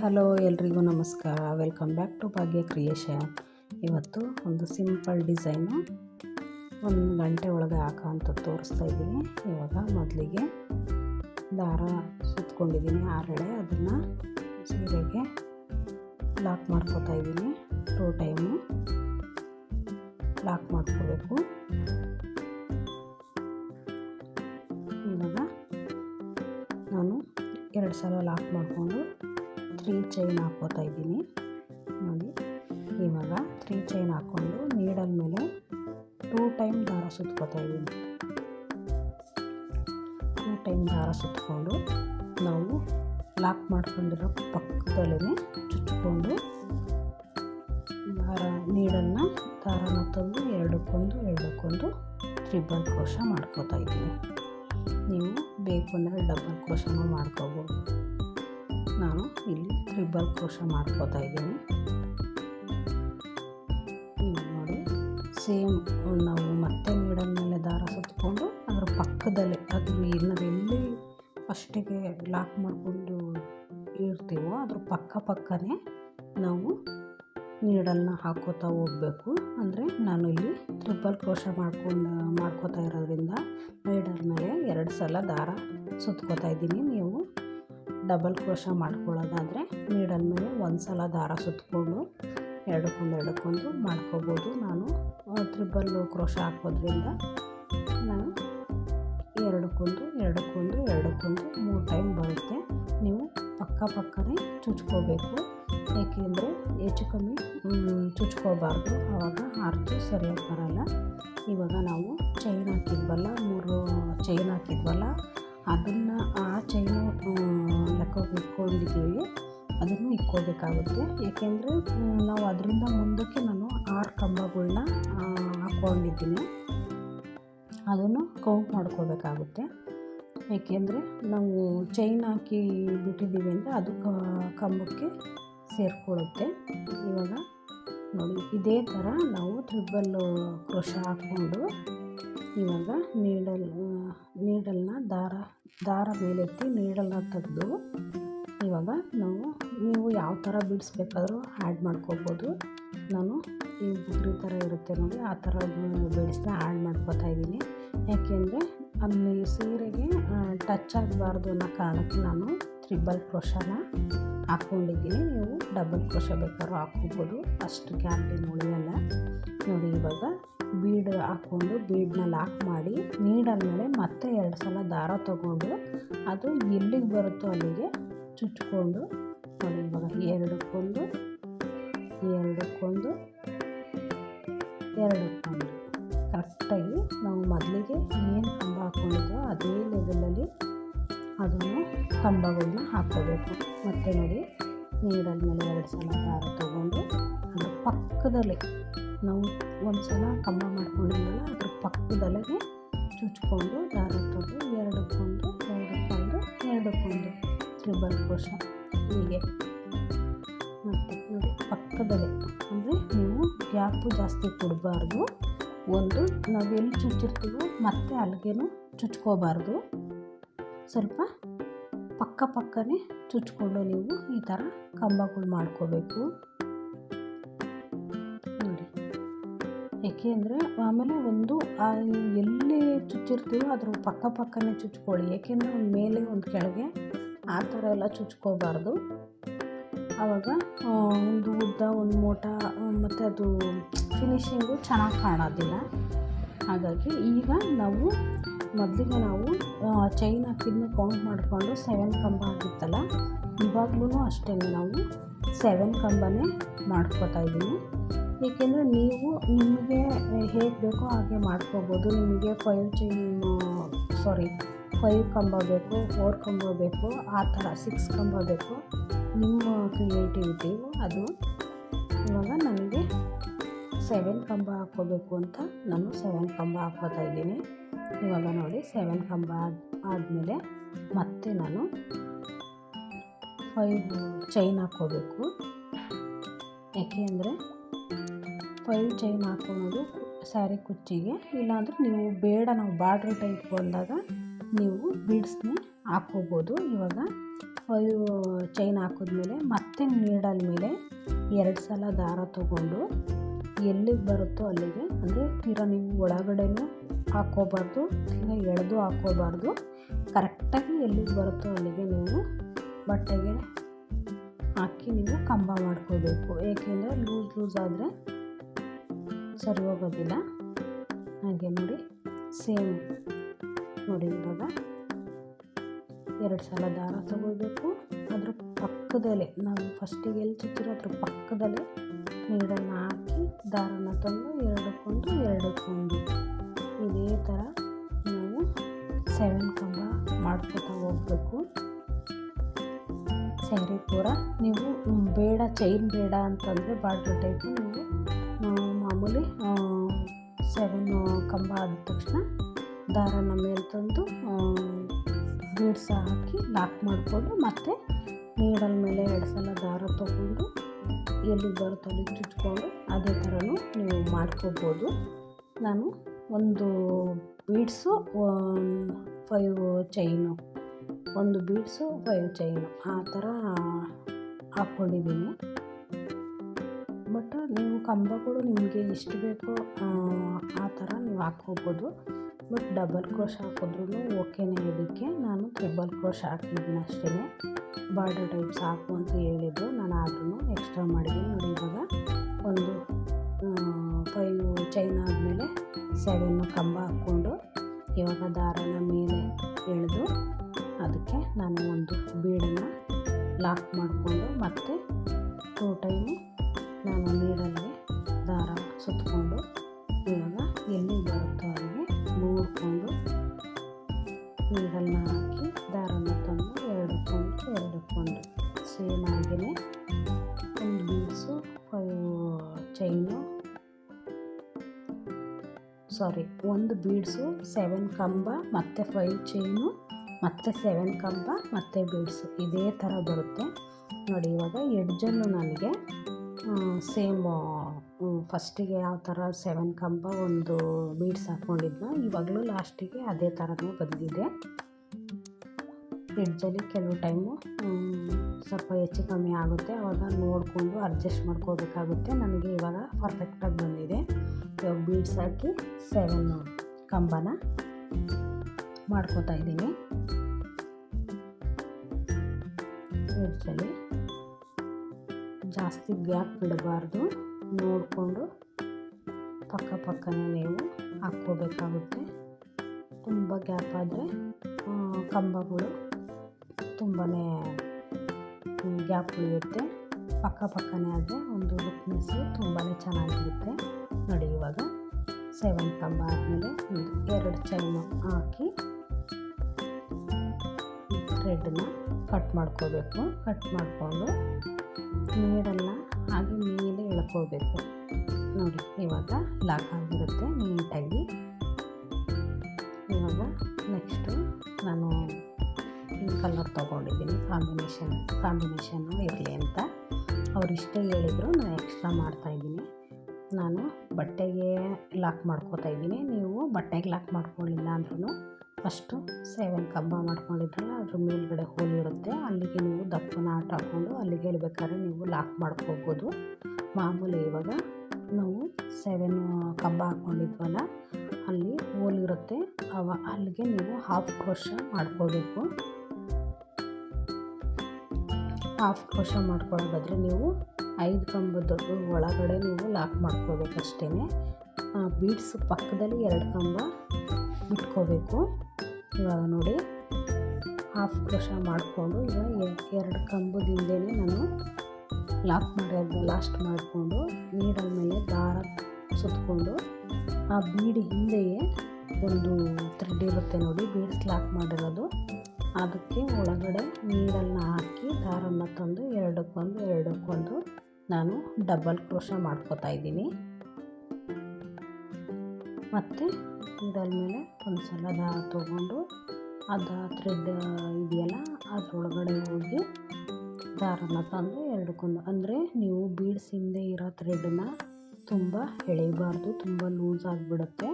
Hello ಎಲ್ರಿಗೂ ನಮಸ್ಕಾರ. Welcome back to Bhagya creation ಇವತ್ತು ಒಂದು ಸಿಂಪಲ್ ಡಿಸೈನು ಒಂದು ಗಂಟೆ ಒಳಗೆ ಹಾಕೋ ಅಂತ ತೋರಿಸ್ತಾ ಇದ್ದೀನಿ. ಇವಾಗ ಮೊದಲಿಗೆ ದಾರ ಸುತ್ಕೊಂಡಿದ್ದೀನಿ ಆರಳೆ ಅದನ್ನು ಸೀರೆಗೆ ಲಾಕ್ ಮಾಡ್ಕೋತಾ ಇದ್ದೀನಿ. ಟೂ ಟೈಮು ಲಾಕ್ ಮಾಡ್ಕೋಬೇಕು. ಇವಾಗ ನಾನು ಎರಡು ಸಲ ಲಾಕ್ ಮಾಡಿಕೊಂಡು ತ್ರೀ ಚೈನ್ ಹಾಕ್ಕೋತಾ ಇದ್ದೀನಿ. ನೋಡಿ, ಇವಾಗ ತ್ರೀ ಚೈನ್ ಹಾಕ್ಕೊಂಡು ನೀಡಲ್ ಮೇಲೆ ಟೂ ಟೈಮ್ ದಾರ ಸುತ್ಕೋತಾ ಇದ್ದೀನಿ. ಟೂ ಟೈಮ್ ದಾರ ಸುತ್ಕೊಂಡು ನಾವು ಲಾಕ್ ಮಾಡ್ಕೊಂಡಿರೋ ಪಕ್ಕದಲ್ಲೇ ಚುಚ್ಕೊಂಡು ದಾರ ನೀಡನ್ನು ದಾರನ ತಂದು ಎರಡಕ್ಕೊಂದು ಎರಡಕ್ಕೊಂದು ತ್ರಿಬಲ್ ಕೋಶ ಮಾಡ್ಕೋತಾ ಇದ್ದೀನಿ. ನೀವು ಬೇಕು ಅಂದರೆ ಡಬಲ್ ಕ್ರೋಶನೂ ಮಾಡ್ಕೋಬೋದು. ನಾನು ಇಲ್ಲಿ ತ್ರಿಬಲ್ ಕ್ರೋಶ ಮಾಡ್ಕೋತಾ ಇದ್ದೀನಿ. ನೋಡಿ, ಸೇಮ್ ನಾವು ಮತ್ತೆ ನೀಡಲ್ ಮೇಲೆ ದಾರ ಸುತ್ತಕೊಂಡು ಅದರ ಪಕ್ಕದಲ್ಲಿ, ಅದು ಎಲ್ಲಿ ಫಸ್ಟಿಗೆ ಲಾಕ್ ಮಾಡಿಕೊಂಡು ಇರ್ತೀವೋ ಅದ್ರ ಪಕ್ಕ ಪಕ್ಕನೇ ನಾವು ನೀಡಲ್ನ ಹಾಕೋತಾ ಹೋಗಬೇಕು. ಅಂದರೆ ನಾನು ಇಲ್ಲಿ ಟ್ರಿಪಲ್ ಕ್ರೋಶ ಮಾಡ್ಕೊಂಡು, ಮಾಡ್ಕೋತಾ ಇರೋದ್ರಿಂದ ನೀಡಲ್ ಮೇಲೆ ಎರಡು ಸಲ ದಾರ ಸುತ್ಕೋತಾ ಇದ್ದೀನಿ. ಡಬಲ್ ಕ್ರೋಶ ಮಾಡ್ಕೊಳ್ಳೋದಾದರೆ ನೀಡಲ್ ಮೇಲೆ ಒಂದು ಸಲ ದಾರ ಸುತ್ತಕೊಂಡು ಎರಡಕ್ಕೊಂದು ಎರಡಕ್ಕೊಂದು ಮಾಡ್ಕೋಬೋದು. ನಾನು ತ್ರಿಬಲ್ ಕ್ರೋಶ ಹಾಕೋದ್ರಿಂದ ನಾನು ಎರಡಕ್ಕೊಂದು ಎರಡಕ್ಕೊಂದು ಎರಡಕ್ಕೊಂದು ಮೂರು ಟೈಮ್ ಬರುತ್ತೆ. ನೀವು ಪಕ್ಕ ಪಕ್ಕನೇ ಚುಚ್ಕೋಬೇಕು. ಏಕೆಂದರೆ ಹೆಚ್ಚು ಕಮ್ಮಿ ಚುಚ್ಕೋಬಾರ್ದು. ಆವಾಗ ಆರ್ಚು ಸರಿಯಾಗಿ ಬರಲ್ಲ. ಇವಾಗ ನಾವು ಚೈನ್ ಹಾಕಿದ್ವಲ್ಲ, ಮೂರು ಚೈನ್ ಹಾಕಿದ್ವಲ್ಲ ಅದನ್ನು ಆ ಚೈನು ಲೆಕ್ಕಕ್ಕೆ ಇಟ್ಕೊಂಡಿದ್ದೀವಿ. ಅದನ್ನು ಇಕ್ಕೋಬೇಕಾಗುತ್ತೆ ಏಕೆಂದರೆ ನಾವು ಅದರಿಂದ ಮುಂದಕ್ಕೆ ನಾನು ಆರು ಕಂಬಗಳನ್ನ ಹಾಕ್ಕೊಂಡಿದ್ದೀನಿ. ಅದನ್ನು ಕೌಂಟ್ ಮಾಡ್ಕೋಬೇಕಾಗುತ್ತೆ ಏಕೆಂದರೆ ನಾವು ಚೈನ್ ಹಾಕಿ ಬಿಟ್ಟಿದ್ದೀವಿ ಅಂದರೆ ಅದು ಕಂಬಕ್ಕೆ ಸೇರಿಕೊಳ್ಳುತ್ತೆ. ಇವಾಗ ನೋಡಿ, ಇದೇ ಥರ ನಾವು ಟ್ರಿಬಲ್ ಕ್ರೋಶ ಹಾಕ್ಕೊಂಡು ಇವಾಗ ನೀಡಲ್, ನೀಡಲ್ನ ದಾರ ದಾರ ಮೇಲೆತ್ತಿ ನೀಡಲ್ನ ತೆಗೆದು ಇವಾಗ ನಾವು, ನೀವು ಯಾವ ಥರ ಬಿಡಿಸ್ಬೇಕಾದ್ರೂ ಆ್ಯಡ್ ಮಾಡ್ಕೋಬೋದು. ನಾನು ಈ ಬುಗ್ರಿ ಥರ ಇರುತ್ತೆ ನೋಡಿ, ಆ ಥರ ಬಿಡಿಸ್ದೆ ಆ್ಯಡ್ ಮಾಡ್ಕೋತಾ ಇದ್ದೀನಿ. ಯಾಕೆಂದರೆ ಅಲ್ಲಿ ಸೀರೆಗೆ ಟಚ್ ಆಗಬಾರ್ದು ಅನ್ನೋ ಕಾರಣಕ್ಕೆ ನಾನು ತ್ರಿಬಲ್ ಕ್ರೋಶನ ಹಾಕ್ಕೊಂಡಿದ್ದೀನಿ. ನೀವು ಡಬಲ್ ಕ್ರೋಶ ಬೇಕಾದ್ರೂ ಹಾಕ್ಕೋಬೋದು. ಅಷ್ಟು ಏನು ಉಳಿಯಲ್ಲ. ನೋಡಿ ಇವಾಗ ಬೀಡ್ ಹಾಕ್ಕೊಂಡು ಬೀಡನ್ನ ಲಾಕ್ ಮಾಡಿ, ನೀಡಲ್ ಮೇಲೆ ಮತ್ತೆ ಎರಡು ಸಲ ದಾರ ತಗೊಂಡು ಅದು ಎಲ್ಲಿಗೆ ಬರುತ್ತೋ ಅಲ್ಲಿಗೆ ಚುಚ್ಕೊಂಡು ಇವಾಗ ಎರಡಕ್ಕೊಂದು ಎರಡಕ್ಕೊಂದು ಎರಡಕ್ಕೊಂದು ಕರೆಕ್ಟಾಗಿ ನಾವು ಮೊದಲಿಗೆ ಏನು ಕಂಬ ಹಾಕ್ಕೊಂಡಿದ್ದೋ ಅದೇ ಲೆವೆಲಲ್ಲಿ ಅದನ್ನು ಕಂಬಗಳನ್ನ ಹಾಕ್ಕೋಬೇಕು. ಮತ್ತು ನೋಡಿ, ನೀಡಲ್ ಮೇಲೆ ಎರಡು ಸಲ ದಾರ ತಗೊಂಡು ಅದು ಪಕ್ಕದಲ್ಲೇ ನಾವು ಒಂದು ಸಲ ಕಂಬ ಮಾಡ್ಕೊಂಡಿದ್ವಲ್ಲ, ಅದ್ರ ಪಕ್ಕದಲ್ಲೇ ಚುಚ್ಕೊಂಡು, ದಾರ ತೊಗೊಂಡು ಎರಡಕ್ಕೊಂದು ಎರಡಕ್ಕೊಂದು ಎರಡಕ್ಕೊಂದು ತ್ರಿಬಲ್ ಕೋಶ. ಹೀಗೆ. ಮತ್ತು ನೋಡಿ, ಪಕ್ಕದಲ್ಲೇ ಅಂದರೆ ನೀವು ಗ್ಯಾಪು ಜಾಸ್ತಿ ಕೊಡಬಾರ್ದು. ಒಂದು, ನಾವು ಎಲ್ಲಿ ಚುಚ್ಚಿರ್ತೀವೋ ಮತ್ತೆ ಅಲ್ಲಿಗೇನು ಚುಚ್ಕೋಬಾರ್ದು. ಸ್ವಲ್ಪ ಪಕ್ಕ ಪಕ್ಕನೇ ಚುಚ್ಕೊಂಡು ನೀವು ಈ ಥರ ಕಂಬಗಳು ಮಾಡ್ಕೋಬೇಕು. ಏಕೆ ಅಂದರೆ ಆಮೇಲೆ ಒಂದು ಎಲ್ಲಿ ಚುಚ್ಚಿರ್ತೀವೋ ಅದ್ರ ಪಕ್ಕ ಪಕ್ಕನೇ ಚುಚ್ಕೊಳ್ಳಿ. ಏಕೆಂದರೆ ಒಂದು ಮೇಲೆ, ಒಂದು ಕೆಳಗೆ ಆ ಥರ ಎಲ್ಲ ಚುಚ್ಕೋಬಾರ್ದು. ಆವಾಗ ಒಂದು ಉದ್ದ, ಒಂದು ಮೋಟ, ಮತ್ತು ಅದು ಫಿನಿಶಿಂಗು ಚೆನ್ನಾಗಿ ಕಾಣೋದಿಲ್ಲ. ಹಾಗಾಗಿ ಈಗ ನಾವು ಮೊದಲಿಗೆ ನಾವು ಚೈನ್ ಹಾಕಿದ್ನ ಕೌಂಟ್ ಮಾಡಿಕೊಂಡು ಸೆವೆನ್ ಕಂಬ ಆಗಿತ್ತಲ್ಲ ಇವಾಗಲೂ ಅಷ್ಟೇ ನಾವು ಸೆವೆನ್ ಕಂಬನೇ ಮಾಡ್ಕೋತಾ ಇದ್ದೀನಿ ಏಕೆಂದರೆ ನೀವು ನಿಮಗೆ ಹೇಗೆ ಬೇಕೋ ಹಾಗೆ ಮಾಡ್ಕೋಬೋದು. ನಿಮಗೆ ಫೈವ್ ಚೈನ್ ಸಾರಿ ಫೈವ್ ಕಂಬ ಬೇಕು ಫೋರ್ ಕಂಬ ಬೇಕು, ಆ ಥರ, ಸಿಕ್ಸ್ ಕಂಬ ಬೇಕು. ನಿಮ್ಮ ಕ್ರಿಯೇಟಿವಿಟಿ, ಅದು ಇವಾಗ ನನಗೆ ಸೆವೆನ್ ಕಂಬ ಹಾಕ್ಕೋಬೇಕು ಅಂತ ನಾನು ಸೆವೆನ್ ಕಂಬ ಹಾಕ್ಕೋತಾ ಇದ್ದೀನಿ. ಇವಾಗ ನೋಡಿ, ಸೆವೆನ್ ಕಂಬ ಆದಮೇಲೆ ಮತ್ತೆ ನಾನು ಫೈವ್ ಚೈನ್ ಹಾಕ್ಕೋಬೇಕು. ಯಾಕೆ ಅಂದರೆ ಫೈವ್ ಚೈನ್ ಹಾಕ್ಕೊಳೋದು ಸ್ಯಾರಿ ಕುಚ್ಚಿಗೆ. ಇಲ್ಲಾಂದರೆ ನೀವು ಬೇಡ, ನಾವು ಬಾರ್ಡ್ರ್ ಟೈಪ್ ಬಂದಾಗ ನೀವು ಬೀಡ್ಸ್ನೇ ಹಾಕ್ಕೋಬೋದು. ಇವಾಗ ಫೈವ್ ಚೈನ್ ಹಾಕಿದ್ಮೇಲೆ ಮತ್ತೆ ನೀಡಲ್ ಮೇಲೆ ಎರಡು ಸಲ ದಾರ ತಗೊಂಡು ಎಲ್ಲಿಗೆ ಬರುತ್ತೋ ಅಲ್ಲಿಗೆ, ಅಂದರೆ ತೀರಾ ನೀವು ಒಳಗಡೆನೂ ಹಾಕ್ಕೋಬಾರ್ದು, ತೀರಾ ಎಳೆದು ಹಾಕ್ಕೋಬಾರ್ದು. ಕರೆಕ್ಟಾಗಿ ಎಲ್ಲಿಗೆ ಬರುತ್ತೋ ಅಲ್ಲಿಗೆ ನೀವು ಬಟ್ಟೆಗೆ ಹಾಕಿ ನೀವು ಕಂಬ ಮಾಡ್ಕೋಬೇಕು. ಏಕೆಂದರೆ ಲೂಸ್ ಲೂಸ್ ಆದರೆ ಸರಿ ಹೋಗೋದಿಲ್ಲ. ಹಾಗೆ ನೋಡಿ ಸೇಮ್ ನೋಡಿ ಇವಾಗ. ಎರಡು ಸಲ ದಾರ ತಗೋಬೇಕು ಅದ್ರ ಪಕ್ಕದಲ್ಲೇ, ನಾವು ಫಸ್ಟಿಗೆ ಎಲ್ಲಿ ಚುಚ್ಚಿರೋ ಅದ್ರ ಪಕ್ಕದಲ್ಲೇ ನೀರನ್ನು ಹಾಕಿ, ದಾರನ ತಂದು ಎರಡಕ್ಕೊಂದು ಎರಡಕ್ಕೊಂದು ಇದೇ ಥರ ನಾವು ಸೆವೆನ್ ಕಂಬ ಮಾಡ್ಕೊತಾ ಹೋಗ್ಬೇಕು. ಸ್ಯಾರಿ ಪೂರ, ನೀವು ಬೇಡ ಚೈನ್ ಬೇಡ ಅಂತಂದರೆ ಬಾಡ್ರು ಟೈಪು ನೀವು ಮಾಮೂಲಿ ಸೆವೆನ್ ಕಂಬ ಆದ ತಕ್ಷಣ ದಾರನ ಮೇಲೆ ತಂದು ಬೀಡ್ಸ್ ಹಾಕಿ ಲಾಕ್ ಮಾಡಿಕೊಂಡು ಮತ್ತೆ ನೀಡಲ್ ಮೇಲೆ ಎರಡು ಸಲ ದಾರ ತೊಗೊಂಡು ಎಲ್ಲಿ ಬರುತ್ತೋ ಅಲ್ಲಿಗೆ ಚುಚ್ಕೊಂಡು ಅದೇ ಥರನೂ ನೀವು ಮಾಡ್ಕೋಬೋದು. ನಾನು ಒಂದು ಬೀಡ್ಸು ಫೈವ್ ಚೈನು ಒಂದು ಬೀಡ್ಸು ಫೈವ್ ಚೈನು ಆ ಥರ ಹಾಕ್ಕೊಂಡಿದ್ದೀನಿ ಬಟ್ ನೀವು ಕಂಬಗಳು ನಿಮಗೆ ಎಷ್ಟು ಬೇಕೋ ಆ, ಥರ ನೀವು ಹಾಕ್ಕೋಬೋದು. ಬಟ್ ಡಬಲ್ ಕ್ರೋಶ್ ಹಾಕಿದ್ರೂ ಓಕೆನೇ ಇದಕ್ಕೆ. ನಾನು ಟ್ರಿಬಲ್ ಕ್ರೋಶ್ ಹಾಕಿದ್ದೀನಿ ಅಷ್ಟೇ. ಬಾರ್ಡರ್ ಟೈಪ್ಸ್ ಹಾಕು ಅಂತ ಹೇಳಿದ್ರು ನಾನು ಆದ್ರೂ ಎಕ್ಸ್ಟ್ರಾ ಮಾಡಿದ್ದೀನಿ. ನೋಡಿ ಇವಾಗ ಒಂದು ಫೈವ್ ಚೈನ್ ಆದಮೇಲೆ ಸೆವೆನ್ ಕಂಬ ಹಾಕ್ಕೊಂಡು ಇವಾಗ ದಾರನ ಮೇಲೆ ಎಳೆದು ಅದಕ್ಕೆ ನಾನು ಒಂದು ಬೀಡನ್ನು ಲಾಕ್ ಮಾಡಿಕೊಂಡು ಮತ್ತೆ ಟೂ ಟೈಮು ನಾನು ನೀರಲ್ಲಿ ದಾರ ಸುತ್ತಕೊಂಡು ಇವಾಗ ಎಲ್ಲಿ ಬರುತ್ತೋ ಅಲ್ಲಿಗೆ ನೋಡಿಕೊಂಡು ನೀರನ್ನು ಹಾಕಿ ದಾರನ್ನು ತಂದು ಎರಡು ಎರಡುಕೊಂಡು ಸೇಮ್ ಹಾಗೆಯೇ ಒಂದು ಬೀಡ್ಸು ಫೈವ್ ಚೈನು, ಸಾರಿ ಒಂದು ಬೀಡ್ಸು, ಸೆವೆನ್ ಕಂಬ, ಮತ್ತು ಫೈವ್ ಚೈನು, ಮತ್ತು ಸೆವೆನ್ ಕಂಬ, ಮತ್ತು ಬೀಡ್ಸು. ಇದೇ ಥರ ಬರುತ್ತೆ. ನೋಡಿ ಇವಾಗ ಎಡ್ಜನ್ನು ನನಗೆ ಸೇಮ್ ಫಸ್ಟಿಗೆ ಯಾವ ಥರ ಸೆವೆನ್ ಕಂಬ ಒಂದು ಬೀಡ್ಸ್ ಹಾಕ್ಕೊಂಡಿದ್ನೋ ಇವಾಗಲೂ ಲಾಸ್ಟಿಗೆ ಅದೇ ಥರನೇ ಬಂದಿದೆ. ಫ್ರಿಡ್ಜಲ್ಲಿ ಕೆಲವು ಟೈಮು ಸ್ವಲ್ಪ ಹೆಚ್ಚು ಕಮ್ಮಿ ಆಗುತ್ತೆ. ಅವಾಗ ನೋಡಿಕೊಂಡು ಅಡ್ಜಸ್ಟ್ ಮಾಡ್ಕೋಬೇಕಾಗುತ್ತೆ. ನನಗೆ ಇವಾಗ ಪರ್ಫೆಕ್ಟಾಗಿ ಬಂದಿದೆ. ಇವಾಗ ಬೀಡ್ಸ್ ಹಾಕಿ ಸೆವೆನ್ ಕಂಬನ ಮಾಡ್ಕೋತಾ ಇದ್ದೀನಿ. ಎಡ್ಜಲ್ಲಿ ಜಾಸ್ತಿ ಗ್ಯಾಪ್ ಬಿಡಬಾರ್ದು ನೋಡಿಕೊಂಡು ಪಕ್ಕ ಪಕ್ಕನೇ ನೀವು ಹಾಕ್ಕೋಬೇಕಾಗುತ್ತೆ. ತುಂಬ ಗ್ಯಾಪ್ ಆದರೆ ಕಂಬಗಳು ತುಂಬಾ ಗ್ಯಾಪ್ ಉಳಿಯುತ್ತೆ. ಪಕ್ಕ ಪಕ್ಕನೇ ಆದರೆ ಒಂದು ಲುಕ್ನೆಸ್ಸು ತುಂಬಾ ಚೆನ್ನಾಗಿರುತ್ತೆ. ನೋಡಿ ಇವಾಗ ಸೆವೆನ್ ಕಂಬ ಆದಮೇಲೆ ಒಂದು ಎರಡು ಚೈನು ಹಾಕಿ ಥ್ರೆಡ್ನ ಕಟ್ ಮಾಡ್ಕೋಬೇಕು. ಕಟ್ ಮಾಡಿಕೊಂಡು ನೀಡನ್ನು ಹಾಗೆ ಮೇಲೆ ಎಳ್ಕೋಬೇಕು. ನೋಡಿ, ಇವಾಗ ಲಾಕ್ ಆಗಿರುತ್ತೆ ನೀಟಾಗಿ. ಇವಾಗ ನೆಕ್ಸ್ಟು ನಾನು ಈ ಕಲರ್ ತೊಗೊಂಡಿದ್ದೀನಿ. ಕಾಂಬಿನೇಷನ್ ಕಾಂಬಿನೇಷನ್ನು ಇರಲಿ ಅಂತ. ಅವ್ರು ಇಷ್ಟೇ ಹೇಳಿದರು, ನಾನು ಎಕ್ಸ್ಟ್ರಾ ಮಾಡ್ತಾಯಿದ್ದೀನಿ ನಾನು ಬಟ್ಟೆಗೆ ಲಾಕ್ ಮಾಡ್ಕೋತಾ ಇದ್ದೀನಿ. ನೀವು ಬಟ್ಟೆಗೆ ಲಾಕ್ ಮಾಡ್ಕೊಳ್ಳಿಲ್ಲ ಅಂದ್ರೂ ಫಸ್ಟು ಸೆವೆನ್ ಕಂಬ ಮಾಡ್ಕೊಂಡಿದ್ರಲ್ಲ, ಅದ್ರ ಮೇಲ್ಗಡೆ ಹೋಲ್ ಇರುತ್ತೆ. ಅಲ್ಲಿಗೆ ನೀವು ದಪ್ಪನ ಆಟ ಹಾಕ್ಕೊಂಡು ಅಲ್ಲಿಗೆ ಬೇಕಾದ್ರೆ ನೀವು ಲಾಕ್ ಮಾಡ್ಕೋಬೋದು. ಮಾಮೂಲಿ ಇವಾಗ ನಾವು ಸೆವೆನ್ ಕಂಬ ಹಾಕ್ಕೊಂಡಿದ್ವಲ್ಲ ಅಲ್ಲಿ ಹೋಲ್ ಇರುತ್ತೆ. ಅವ ಅಲ್ಲಿಗೆ ನೀವು ಹಾಫ್ ಕ್ರೋಶ ಮಾಡ್ಕೋಬೇಕು. ಹಾಫ್ ಕ್ರೋಶ ಮಾಡ್ಕೊಳ್ಳೋದಾದರೆ ನೀವು ಐದು ಕಂಬದ ಒಳಗಡೆ ನೀವು ಲಾಕ್ ಮಾಡ್ಕೋಬೇಕಷ್ಟೇ ಬೀಡ್ಸ್ ಪಕ್ಕದಲ್ಲಿ ಎರಡು ಕಂಬ ಇಟ್ಕೋಬೇಕು ಇವಾಗ ನೋಡಿ ಹಾಫ್ ಕ್ರೋಶ ಮಾಡಿಕೊಂಡು ಇವಾಗ ಎರಡು ಕಂಬದ ಹಿಂದೆನೇ ನಾನು ಲಾಕ್ ಮಾಡಿ ಲಾಸ್ಟ್ ಮಾಡಿಕೊಂಡು ನೀಡಲ್ ಮೇಲೆ ದಾರ ಸುತ್ತಕೊಂಡು ಆ ಬೀಡಿ ಹಿಂದೆಯೇ ಒಂದು ಥ್ರೆಡ್ ಇರುತ್ತೆ ನೋಡಿ ಬೀಡ್ಸ್ ಲಾಕ್ ಮಾಡಿರೋದು. ಅದಕ್ಕೆ ಒಳಗಡೆ ನೀರನ್ನು ಹಾಕಿ ದಾರನ್ನು ತಂದು ಎರಡಕ್ಕೊಂದು ಎರಡಕ್ಕೊಂದು ನಾನು ಡಬಲ್ ಕ್ರೋಶ ಮಾಡ್ಕೋತಾ ಇದ್ದೀನಿ. ಮತ್ತು ನೀಡಲ್ ಮೇಲೆ ಒಂದು ಸಲ ದಾರ ತೊಗೊಂಡು ಅದು ಥ್ರೆಡ್ ಇದೆಯಲ್ಲ ಅದರೊಳಗಡೆ ಹೋಗಿ ದಾರನ ತಂದು ಎರಡಕ್ಕೊಂದು ಅಂದರೆ ನೀವು ಬೀಡ್ಸ್ ಹಿಂದೆ ಇರೋ ಥ್ರೆಡ್ನ ತುಂಬ ಎಳಿಬಾರ್ದು, ತುಂಬ ಲೂಸ್ ಆಗಿಬಿಡುತ್ತೆ.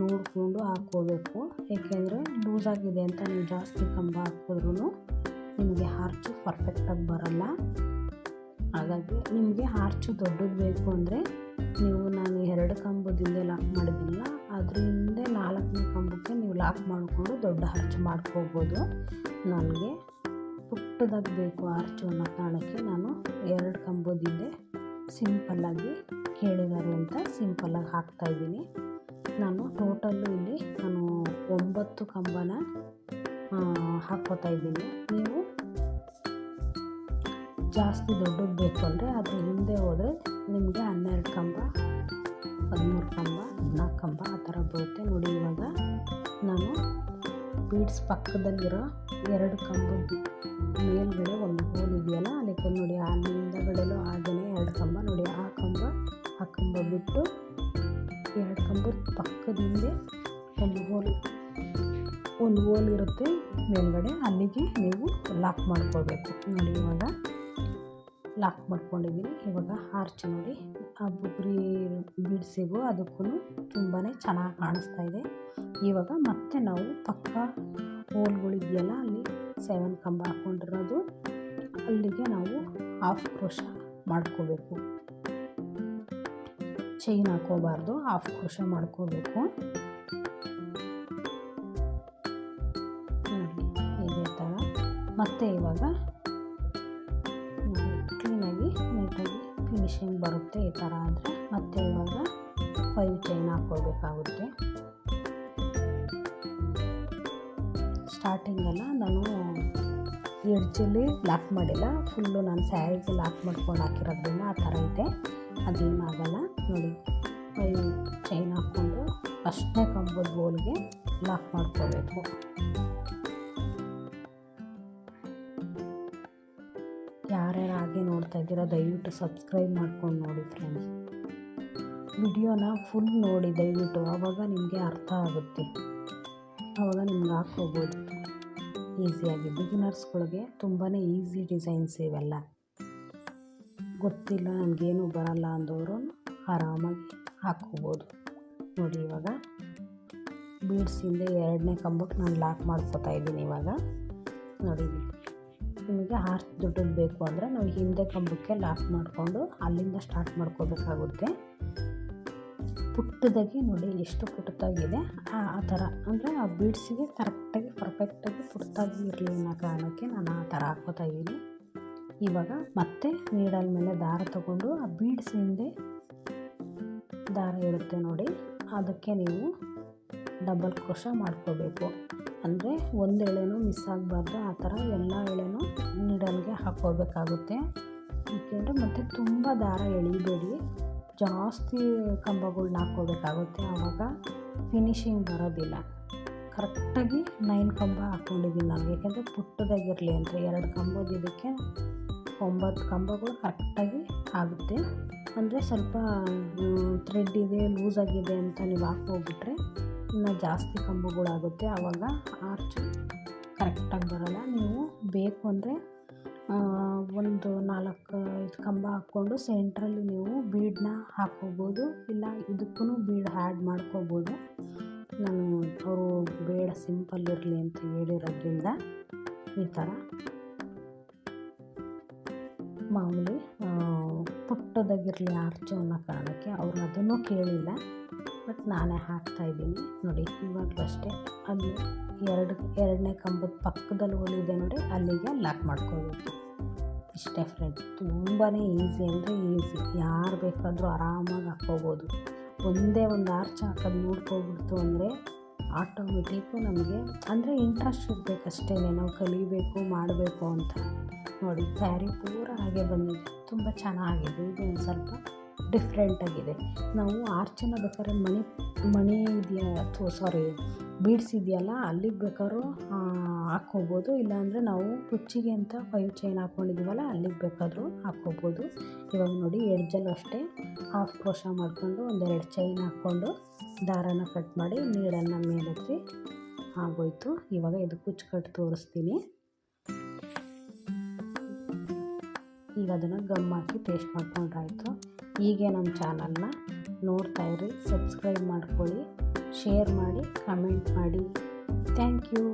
ನೋಡಿಕೊಂಡು ಹಾಕ್ಕೋಬೇಕು. ಏಕೆಂದರೆ ಲೂಸ್ ಆಗಿದೆ ಅಂತ ನೀವು ಜಾಸ್ತಿ ಕಂಬ ಹಾಕಿದ್ರೂ ನಿಮಗೆ ಹಾರ್ಚು ಪರ್ಫೆಕ್ಟಾಗಿ ಬರಲ್ಲ. ಹಾಗಾಗಿ ನಿಮಗೆ ಹಾರ್ಚು ದೊಡ್ಡದು ಬೇಕು ಅಂದರೆ ನೀವು ನಾನು ಎರಡು ಕಂಬದಿಂದ ಲಾಕ್ ಮಾಡಿದ್ದೀನಲ್ಲ ಅದ್ರ ಹಿಂದೆ ನಾಲ್ಕನೇ ಕಂಬಕ್ಕೆ ನೀವು ಲಾಕ್ ಮಾಡಿಕೊಂಡು ದೊಡ್ಡ ಹರ್ಚು ಮಾಡ್ಕೋಬೋದು. ನನಗೆ ಪುಟ್ಟದಾಗಿ ಬೇಕು ಹರ್ಚು ಅನ್ನೋ ಕಾರಣಕ್ಕೆ ನಾನು ಎರಡು ಕಂಬದಿಂದೆ ಸಿಂಪಲ್ಲಾಗಿ ಕೇಳಿದ್ದಾರೆ ಅಂತ ಸಿಂಪಲ್ಲಾಗಿ ಹಾಕ್ತಾಯಿದ್ದೀನಿ ನಾನು ಟೋಟಲ್ಲು ಇಲ್ಲಿ ನಾನು ಒಂಬತ್ತು ಕಂಬನ ಹಾಕ್ಕೋತಾ ಇದ್ದೀನಿ. ನೀವು ಜಾಸ್ತಿ ದೊಡ್ಡದು ಬೇಕು ಅಂದರೆ ಅದ್ರ ಹಿಂದೆ ಹೋದರೆ ನಿಮಗೆ ಹನ್ನೆರಡು ಕಂಬ ಹದಿಮೂರು ಕಂಬ ಹದಿನಾಲ್ಕು ಕಂಬ ಆ ಥರ ಬರುತ್ತೆ. ನೋಡಿ ಇವಾಗ ನಾನು ಬೀಡ್ಸ್ ಪಕ್ಕದಲ್ಲಿರೋ ಎರಡು ಕಂಬ ಮೇಲ್ಗಡೆ ಒಂದು ಹೋಲ್ ಇದೆಯಲ್ಲ, ಅದಕ್ಕೆ ನೋಡಿ ಹಿಂದಗಡೆಲೂ ಹಾಗೆಯೇ ಎರಡು ಕಂಬ. ನೋಡಿ ಆ ಕಂಬ ಆ ಕಂಬ ಬಿಟ್ಟು ಎರಡು ಕಂಬದ ಪಕ್ಕದಿಂದ ಒಂದು ಹೋಲ್ ಒಂದು ಹೋಲ್ ಇರುತ್ತೆ ಮೇಲ್ಗಡೆ. ಅಲ್ಲಿಗೆ ನೀವು ಲಾಕ್ ಮಾಡ್ಕೋಬೇಕು ನೋಡಿ ಇವಾಗ ಲಾಕ್ ಮಾಡ್ಕೊಂಡಿದ್ದೀನಿ. ಇವಾಗ ಆರ್ಚ್ ನೋಡಿ ಆ ಬುಗುರಿ ಬಿಡಿಸಿಗೂ ಅದಕ್ಕೂ ತುಂಬಾ ಚೆನ್ನಾಗಿ ಕಾಣಿಸ್ತಾ ಇದೆ. ಇವಾಗ ಮತ್ತೆ ನಾವು ಪಕ್ಕ ಹೋಲ್ಗಳಿದೆಯಲ್ಲ ಅಲ್ಲಿ ಸೆವೆನ್ ಕಂಬ ಹಾಕ್ಕೊಂಡಿರೋದು ಅಲ್ಲಿಗೆ ನಾವು ಹಾಫ್ ಕ್ರೋಶ ಮಾಡ್ಕೋಬೇಕು. ಚೈನ್ ಹಾಕೋಬಾರ್ದು ಹಾಫ್ ಕ್ರೋಶ ಮಾಡ್ಕೋಬೇಕು. ಇದೇ ಮತ್ತೆ ಇವಾಗ ಫಿನಿಶಿಂಗ್ ಬರುತ್ತೆ ಈ ಥರ ಆದರೆ ಮತ್ತೆ ಇವಾಗ ಫೈವ್ ಚೈನ್ ಹಾಕ್ಕೊಳ್ಬೇಕಾಗುತ್ತೆ. ಸ್ಟಾರ್ಟಿಂಗೆಲ್ಲ ನಾನು ಎಡ್ಜಲ್ಲಿ ಲಾಕ್ ಮಾಡಿಲ್ಲ. ಫುಲ್ಲು ನಾನು ಸ್ಯಾರಿಗೆ ಲಾಕ್ ಮಾಡ್ಕೊಂಡು ಹಾಕಿರೋದ್ರಿಂದ ಆ ಥರ ಇದೆ. ಅದೇನಾಗಲ್ಲ ನೋಡಿ, ಫೈವ್ ಚೈನ್ ಹಾಕ್ಕೊಂಡು ಫಸ್ಟ್ನೇ ಕಂಬದ ಬೋಲ್ಗೆ ಲಾಕ್ ಮಾಡ್ಕೋಬೇಕು ಇದ್ದೀರಾ ದಯವಿಟ್ಟು ಸಬ್ಸ್ಕ್ರೈಬ್ ಮಾಡ್ಕೊಂಡು ನೋಡಿ ಫ್ರೆಂಡ್ಸ್ ವಿಡಿಯೋನ ಫುಲ್ ನೋಡಿ, ದಯವಿಟ್ಟು. ಆವಾಗ ನಿಮಗೆ ಅರ್ಥ ಆಗುತ್ತೆ. ಆವಾಗ ನಿಮ್ಗೆ ಹಾಕ್ಕೋಬೋದು. ಈಸಿಯಾಗಿ ಬಿಗಿನರ್ಸ್ಗಳಿಗೆ ತುಂಬಾ ಈಸಿ ಡಿಸೈನ್ಸ್ ಇವೆಲ್ಲ. ಗೊತ್ತಿಲ್ಲ ನನಗೇನು ಬರಲ್ಲ ಅಂದವರು ಆರಾಮಾಗಿ ಹಾಕ್ಕೋಬೋದು. ನೋಡಿ ಇವಾಗ ಬೀಡ್ಸಿಂದ ಎರಡನೇ ಕಂಬಕ್ಕೆ ನಾನು ಲಾಕ್ ಮಾಡ್ಕೋತಾ ಇದ್ದೀನಿ ಇವಾಗ. ನೋಡಿ. ನಿಮಗೆ ಆರು ದುಡ್ಡು ಬೇಕು ಅಂದರೆ ನಾವು ಹಿಂದೆ ಕಂಬಕ್ಕೆ ಲಾಕ್ ಮಾಡಿಕೊಂಡು ಅಲ್ಲಿಂದ ಸ್ಟಾರ್ಟ್ ಮಾಡ್ಕೋಬೇಕಾಗುತ್ತೆ. ಪುಟ್ಟದಾಗಿ ನೋಡಿ ಎಷ್ಟು ಪುಟ್ಟದಾಗಿದೆ. ಆ ಆ ಥರ. ಅಂದರೆ ಆ ಬೀಡ್ಸಿಗೆ ಕರೆಕ್ಟಾಗಿ ಪರ್ಫೆಕ್ಟಾಗಿ ಪುಟ್ಟದಾಗಿ ಇರಲಿ ಅನ್ನೋ ಕಾರಣಕ್ಕೆ ನಾನು ಆ ಥರ ಹಾಕೋತಾ ಇದ್ದೀನಿ. ಇವಾಗ ಮತ್ತೆ ನೀಡಲ್ ಮೇಲೆ ದಾರ ತಗೊಂಡು ಆ ಬೀಡ್ಸ್ ಹಿಂದೆ ದಾರ ಇರುತ್ತೆ ನೋಡಿ. ಅದಕ್ಕೆ ನೀವು ಡಬಲ್ ಕ್ರೋಶ ಮಾಡ್ಕೋಬೇಕು. ಅಂದರೆ ಒಂದು ಎಳೆನೂ ಮಿಸ್ ಆಗಬಾರ್ದು, ಆ ಥರ ಎಲ್ಲ ಎಳೆನೂ ನೀಡಲ್ಗೆ ಹಾಕ್ಕೋಬೇಕಾಗುತ್ತೆ ಯಾಕೆಂದರೆ ಮತ್ತು ತುಂಬ ದಾರ ಎಳಿಬೇಡಿ. ಜಾಸ್ತಿ ಕಂಬಗಳನ್ನ ಹಾಕ್ಕೋಬೇಕಾಗುತ್ತೆ ಆವಾಗ ಫಿನಿಶಿಂಗ್ ಬರೋದಿಲ್ಲ. ಕರೆಕ್ಟಾಗಿ ನೈನ್ ಕಂಬ ಹಾಕ್ಕೊಂಡಿದ್ದೀನಿ ನಾನು. ಯಾಕೆಂದರೆ ಪುಟ್ಟದಾಗಿರಲಿ ಅಂತ ಎರಡು ಕಂಬದಿದ್ದಕ್ಕೆ ಒಂಬತ್ತು ಕಂಬಗಳು ಕರೆಕ್ಟಾಗಿ ಆಗುತ್ತೆ. ಅಂದರೆ ಸ್ವಲ್ಪ ಥ್ರೆಡ್ ಇದೆ ಲೂಸ್ ಆಗಿದೆ ಅಂತ ನೀವು ಹಾಕ್ಕೋಗ್ಬಿಟ್ರೆ ಇನ್ನು ಜಾಸ್ತಿ ಕಂಬಗಳಾಗುತ್ತೆ. ಆವಾಗ ಆರ್ಚು ಕರೆಕ್ಟಾಗಿ ಬರೋಲ್ಲ. ನೀವು ಬೇಕು ಅಂದರೆ ಒಂದು ನಾಲ್ಕು ಐದು ಕಂಬ ಹಾಕ್ಕೊಂಡು ಸೆಂಟ್ರಲ್ಲಿ ನೀವು ಬೀಡನ್ನ ಹಾಕ್ಕೋಬೋದು. ಇಲ್ಲ ಇದಕ್ಕೂ ಬೀಡ್ ಆ್ಯಡ್ ಮಾಡ್ಕೋಬೋದು. ನಾನು ಅವರು ಬೇಡ ಸಿಂಪಲ್ ಇರಲಿ ಅಂತ ಹೇಳಿರೋದ್ರಿಂದ ಈ ಥರ. ಮಾಮೂಲಿ ಪುಟ್ಟದಾಗಿರಲಿ ಆರ್ಚು ಅನ್ನೋ ಕಾರಣಕ್ಕೆ ಅವರು ಅದನ್ನು ಕೇಳಿಲ್ಲ. ಬಟ್ ನಾನೇ ಹಾಕ್ತಾಯಿದ್ದೀನಿ ನೋಡಿ ಇವಾಗಲೂ ಅಷ್ಟೇ ಅದು ಎರಡು, ಎರಡನೇ ಕಂಬದ ಪಕ್ಕದಲ್ಲಿ ಹೋಲಿದೆ ನೋಡಿ, ಅಲ್ಲಿಗೆ ಲಾಕ್ ಮಾಡ್ಕೋಬೇಕು ಇಷ್ಟೇ ಫ್ರೆಂಡ್ ತುಂಬಾ ಈಸಿ ಅಂದರೆ ಈಸಿ ಯಾರು ಬೇಕಾದರೂ ಆರಾಮಾಗಿ ಹಾಕ್ಕೋಬೋದು. ಒಂದೇ ಒಂದು ಆರ್ಚ್ ಹಾಕೋದು ನೋಡ್ಕೊಬಿಡ್ತು ಅಂದರೆ ಆಟೋಮೆಟಿಕ್ಕು ನಮಗೆ, ಅಂದರೆ ಇಂಟ್ರೆಸ್ಟ್ ಇರಬೇಕಷ್ಟೇ ನಾವು ಕಲಿಬೇಕು, ಮಾಡಬೇಕು ಅಂತ. ನೋಡಿ ಸ್ಯಾರಿ ಪೂರ ಹಾಗೆ ಬಂದಿದೆ. ತುಂಬ ಚೆನ್ನಾಗಿದೆ. ಇದು ಒಂದು ಸ್ವಲ್ಪ ಡಿಫ್ರೆಂಟಾಗಿದೆ ನಾವು ಆರ್ಚನ ಬೇಕಾದ್ರೆ ಮಣಿ ಮಣಿ ಇದೆಯಾ ಅಥವಾ ಸಾರಿ ಬೀಡ್ಸ್ ಇದೆಯಲ್ಲ ಅಲ್ಲಿಗೆ ಬೇಕಾದ್ರೂ ಹಾಕ್ಕೋಬೋದು. ಇಲ್ಲಾಂದರೆ ನಾವು ಕುಚ್ಚಿಗೆ ಅಂತ ಫೈವ್ ಚೈನ್ ಹಾಕ್ಕೊಂಡಿದ್ದೀವಲ್ಲ ಅಲ್ಲಿಗೆ ಬೇಕಾದರೂ ಹಾಕ್ಕೋಬೋದು. ಇವಾಗ ನೋಡಿ ಎಡ್ಜಲ್ಲೂ ಅಷ್ಟೇ ಹಾಫ್ ಕ್ರೋಶ ಮಾಡಿಕೊಂಡು ಒಂದೆರಡು ಚೈನ್ ಹಾಕ್ಕೊಂಡು ದಾರನ ಕಟ್ ಮಾಡಿ ನೀಡನ್ನು ಮೇಲೆತ್ತಿ ಆಗೋಯ್ತು. ಇವಾಗ ಇದು ಕುಚ್ಚು ಕಟ್ಟು ತೋರಿಸ್ತೀನಿ. ಈಗ ಅದನ್ನು ಗಮ್ ಹಾಕಿ ಪೇಸ್ಟ್ ಮಾಡ್ಕೊಂಡ್ರಾಯಿತು. ಹೀಗೆ ನಮ್ಮ ಚಾನಲ್ನ ನೋಡ್ತಾ ಇರಿ ಸಬ್ಸ್ಕ್ರೈಬ್ ಮಾಡ್ಕೊಳ್ಳಿ ಶೇರ್ ಮಾಡಿ ಕಮೆಂಟ್ ಮಾಡಿ. Thank you